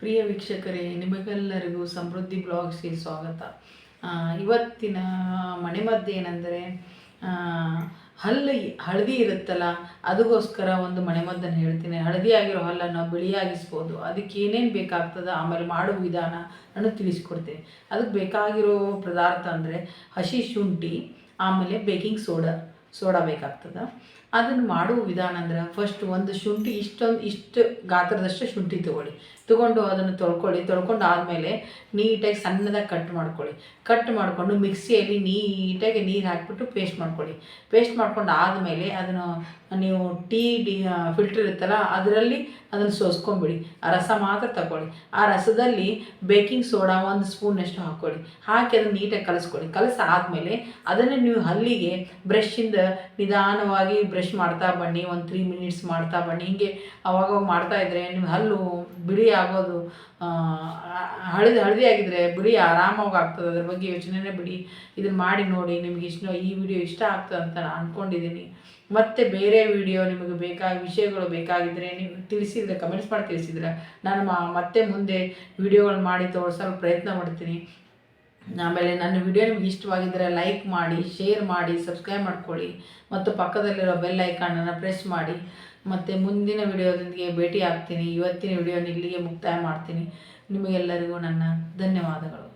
ಪ್ರಿಯ ವೀಕ್ಷಕರೇ, ನಿಮಗೆಲ್ಲರಿಗೂ ಸಮೃದ್ಧಿ ಬ್ಲಾಗ್ಸ್ಗೆ ಸ್ವಾಗತ. ಇವತ್ತಿನ ಮನೆಮದ್ದು ಏನಂದರೆ ಹಲ್ಲು, ಹಳದಿ ಇರುತ್ತಲ್ಲ ಅದಕ್ಕೋಸ್ಕರ ಒಂದು ಮನೆಮದ್ದನ್ನು ಹೇಳ್ತೀನಿ. ಹಳದಿ ಆಗಿರೋ ಹಲ್ಲನ್ನು ಬಿಳಿಯಾಗಿಸ್ಬೋದು. ಅದಕ್ಕೆ ಏನೇನು ಬೇಕಾಗ್ತದೆ, ಆಮೇಲೆ ಮಾಡುವ ವಿಧಾನ ನಾನು ತಿಳಿಸ್ಕೊಡ್ತೇನೆ. ಅದಕ್ಕೆ ಬೇಕಾಗಿರೋ ಪದಾರ್ಥ ಅಂದರೆ ಹಸಿ ಶುಂಠಿ, ಆಮೇಲೆ ಬೇಕಿಂಗ್ ಸೋಡಾ. ಸೋಡಾ ಬೇಕಾಗ್ತದೆ. ಅದನ್ನು ಮಾಡುವ ವಿಧಾನ ಅಂದ್ರೆ ಫಸ್ಟ್ ಒಂದು ಶುಂಠಿ ಇಷ್ಟೊಂದು, ಇಷ್ಟು ಗಾತ್ರದಷ್ಟು ಶುಂಠಿ ತಗೊಳ್ಳಿ. ತೊಗೊಂಡು ಅದನ್ನು ತೊಳ್ಕೊಳ್ಳಿ. ತೊಳ್ಕೊಂಡು ಆದಮೇಲೆ ನೀಟಾಗಿ ಸಣ್ಣದಾಗಿ ಕಟ್ ಮಾಡ್ಕೊಳ್ಳಿ. ಕಟ್ ಮಾಡಿಕೊಂಡು ಮಿಕ್ಸಿಯಲ್ಲಿ ನೀಟಾಗಿ ನೀರು ಹಾಕಿಬಿಟ್ಟು ಪೇಸ್ಟ್ ಮಾಡ್ಕೊಳ್ಳಿ. ಪೇಸ್ಟ್ ಮಾಡ್ಕೊಂಡು ಆದಮೇಲೆ ಅದನ್ನು ನೀವು ಟೀ ಡಿ ಫಿಲ್ಟರ್ ಇರುತ್ತಲ್ಲ, ಅದರಲ್ಲಿ ಅದನ್ನು ಸೋಸ್ಕೊಂಬಿಡಿ. ಆ ರಸ ಮಾತ್ರ ತಗೊಳ್ಳಿ. ಆ ರಸದಲ್ಲಿ ಬೇಕಿಂಗ್ ಸೋಡಾ ಒಂದು ಸ್ಪೂನಷ್ಟು ಹಾಕ್ಕೊಳ್ಳಿ ಹಾಕಿ ಅದನ್ನು ನೀಟಾಗಿ ಕಲಿಸ್ಕೊಳ್ಳಿ. ಕಲಸಾದ್ಮೇಲೆ ಅದನ್ನು ನೀವು ಹಲ್ಲಿಗೆ ಬ್ರಷಿಂದ ನಿಧಾನವಾಗಿ ಬ್ರಷ್ ಮಾಡ್ತಾ ಬನ್ನಿ, ಒಂದು ತ್ರೀ ಮಿನಿಟ್ಸ್ ಮಾಡ್ತಾ ಬನ್ನಿ. ಹೀಗೆ ಅವಾಗ ಮಾಡ್ತಾ ಇದ್ದರೆ ನಿಮ್ಮ ಹಲ್ಲು, ಬಿಳಿ ಆಗೋದು ಹಳದಿ ಹಳದಿ ಆಗಿದ್ರೆ ಬಿಳಿ ಆರಾಮಾಗಿ ಆಗ್ತದೆ. ಅದ್ರ ಬಗ್ಗೆ ಯೋಚನೆನೇ ಬಿಡಿ. ಇದನ್ನು ಮಾಡಿ ನೋಡಿ, ನಿಮ್ಗೆ ಇಷ್ಟ, ಈ ವಿಡಿಯೋ ಇಷ್ಟ ಆಗ್ತದೆ ಅಂತ ನಾನು ಅಂದ್ಕೊಂಡಿದ್ದೀನಿ ಮತ್ತೆ ಬೇರೆ ವಿಡಿಯೋ ನಿಮಗೆ ಬೇಕಾದ ವಿಷಯಗಳು ಬೇಕಾಗಿದ್ದರೆ ನೀವು ತಿಳಿಸಿದ್ರೆ ಕಮೆಂಟ್ಸ್ ಮಾಡಿ ತಿಳಿಸಿದ್ರೆ ನಾನು ಮತ್ತೆ ಮುಂದೆ ವಿಡಿಯೋಗಳು ಮಾಡಿ ತೋರಿಸಲು ಪ್ರಯತ್ನ ಮಾಡ್ತೀನಿ. ಆಮೇಲೆ ನನ್ನ ವಿಡಿಯೋ ನಿಮ್ಗೆ ಇಷ್ಟವಾಗಿದ್ದರೆ ಲೈಕ್ ಮಾಡಿ ಶೇರ್ ಮಾಡಿ ಸಬ್ಸ್ಕ್ರೈಬ್ ಮಾಡ್ಕೊಳ್ಳಿ. ಮತ್ತು ಪಕ್ಕದಲ್ಲಿರೋ ಬೆಲ್ ಐಕಾನನ್ನು ಪ್ರೆಸ್ ಮಾಡಿ. ಮತ್ತು ಮುಂದಿನ ವಿಡಿಯೋದೊಂದಿಗೆ ಭೇಟಿ ಆಗ್ತೀನಿ ಇವತ್ತಿನ ವಿಡಿಯೋನ ಇಲ್ಲಿಗೆ ಮುಕ್ತಾಯ ಮಾಡ್ತೀನಿ. ನಿಮಗೆಲ್ಲರಿಗೂ ನನ್ನ ಧನ್ಯವಾದಗಳು.